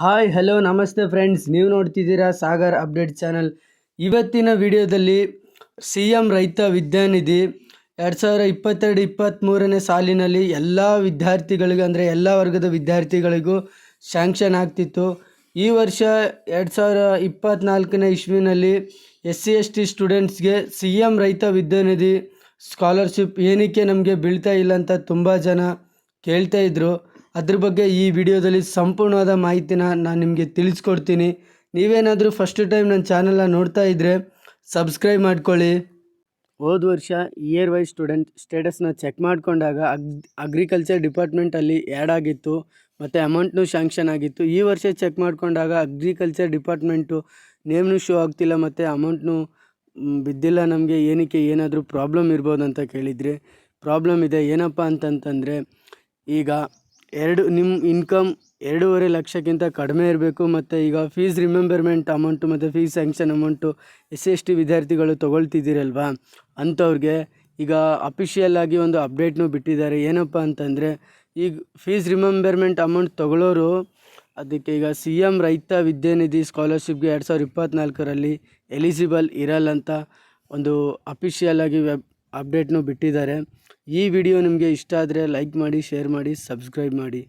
Hi, hello, ನಮಸ್ತೆ friends. ನೀವು ನೋಡ್ತಿದ್ದೀರಾ ಸಾಗರ್ ಅಪ್ಡೇಟ್ ಚಾನಲ್. ಇವತ್ತಿನ ವಿಡಿಯೋದಲ್ಲಿ ಸಿ ಎಂ ರೈತ ವಿದ್ಯಾನಿಧಿ ಎರಡು ಸಾವಿರ ಇಪ್ಪತ್ತೆರಡು ಇಪ್ಪತ್ತ್ಮೂರನೇ ಸಾಲಿನಲ್ಲಿ ಎಲ್ಲ ವಿದ್ಯಾರ್ಥಿಗಳಿಗೂ ಅಂದರೆ ಎಲ್ಲ ವರ್ಗದ ವಿದ್ಯಾರ್ಥಿಗಳಿಗೂ ಶ್ಯಾಂಕ್ಷನ್ ಆಗ್ತಿತ್ತು. ಈ ವರ್ಷ ಎರಡು ಸಾವಿರ ಇಪ್ಪತ್ತ್ನಾಲ್ಕನೇ ಇಸ್ವಿನಲ್ಲಿ ಎಸ್ ಸಿ ಎಸ್ ಟಿ ಸ್ಟೂಡೆಂಟ್ಸ್ಗೆ C M Raitha Vidyanidhi scholarship ಏನಕ್ಕೆ ನಮಗೆ ಬೀಳ್ತಾ ಇಲ್ಲ ಅಂತ ತುಂಬ ಜನ ಕೇಳ್ತಾ ಇದ್ರು. ಅದ್ರ ಬಗ್ಗೆ ಈ ವಿಡಿಯೋದಲ್ಲಿ ಸಂಪೂರ್ಣವಾದ ಮಾಹಿತಿನ ನಾನು ನಿಮಗೆ ತಿಳಿಸ್ಕೊಡ್ತೀನಿ. ನೀವೇನಾದರೂ ಫಸ್ಟ್ ಟೈಮ್ ನನ್ನ ಚಾನಲ್ನ ನೋಡ್ತಾ ಇದ್ದರೆ ಸಬ್ಸ್ಕ್ರೈಬ್ ಮಾಡ್ಕೊಳ್ಳಿ. ಹೋದ ವರ್ಷ ಇಯರ್ ವೈಸ್ ಸ್ಟೂಡೆಂಟ್ ಸ್ಟೇಟಸ್ನ ಚೆಕ್ ಮಾಡಿಕೊಂಡಾಗ ಅಗ್ ಅಗ್ರಿಕಲ್ಚರ್ ಡಿಪಾರ್ಟ್ಮೆಂಟಲ್ಲಿ ಆ್ಯಡ್ ಆಗಿತ್ತು, ಮತ್ತು ಅಮೌಂಟ್ನು ಶ್ಯಾಂಕ್ಷನ್ ಆಗಿತ್ತು. ಈ ವರ್ಷ ಚೆಕ್ ಮಾಡಿಕೊಂಡಾಗ ಅಗ್ರಿಕಲ್ಚರ್ ಡಿಪಾರ್ಟ್ಮೆಂಟು ನೇಮ್ನು ಶೋ ಆಗ್ತಿಲ್ಲ, ಮತ್ತು ಅಮೌಂಟ್ನು ಬಿದ್ದಿಲ್ಲ ನಮಗೆ. ಏನಕ್ಕೆ ಏನಾದರೂ ಪ್ರಾಬ್ಲಮ್ ಇರ್ಬೋದು ಅಂತ ಕೇಳಿದರೆ ಪ್ರಾಬ್ಲಮ್ ಇದೆ. ಏನಪ್ಪ ಅಂತಂತಂದರೆ, ಈಗ ಎರಡು ನಿಮ್ಮ ಇನ್ಕಮ್ ಎರಡೂವರೆ ಲಕ್ಷಕ್ಕಿಂತ ಕಡಿಮೆ ಇರಬೇಕು, ಮತ್ತು ಈಗ ಫೀಸ್ ರಿಮೆಂಬರ್ಮೆಂಟ್ ಅಮೌಂಟು ಮತ್ತು fees sanction amount S S T ವಿದ್ಯಾರ್ಥಿಗಳು ತೊಗೊಳ್ತಿದ್ದೀರಲ್ವಾ? ಅಂಥವ್ರಿಗೆ ಈಗ ಅಫಿಷಿಯಲ್ ಆಗಿ ಒಂದು ಅಪ್ಡೇಟ್ನೂ ಬಿಟ್ಟಿದ್ದಾರೆ. ಏನಪ್ಪ ಅಂತಂದರೆ, ಈಗ ಫೀಸ್ ರಿಮೆಂಬರ್ಮೆಂಟ್ ಅಮೌಂಟ್ ತೊಗೊಳ್ಳೋರು ಅದಕ್ಕೆ ಈಗ ಸಿ ಎಂ ರೈತ ವಿದ್ಯಾನಿಧಿ ಸ್ಕಾಲರ್ಶಿಪ್ಗೆ ಎರಡು ಸಾವಿರದ ಇಪ್ಪತ್ತ್ನಾಲ್ಕರಲ್ಲಿ ಎಲಿಜಿಬಲ್ ಇರಲ್ಲ ಅಂತ ಒಂದು ಅಫಿಷಿಯಲ್ ಆಗಿ ವೆಬ್ ಅಪ್ಡೇಟ್ನು ಬಿಟ್ಟಿದ್ದಾರೆ. ಈ ವಿಡಿಯೋ ನಿಮಗೆ ಇಷ್ಟ ಆದರೆ ಲೈಕ್ ಮಾಡಿ ಶೇರ್ ಮಾಡಿ ಸಬ್ಸ್ಕ್ರೈಬ್ ಮಾಡಿ.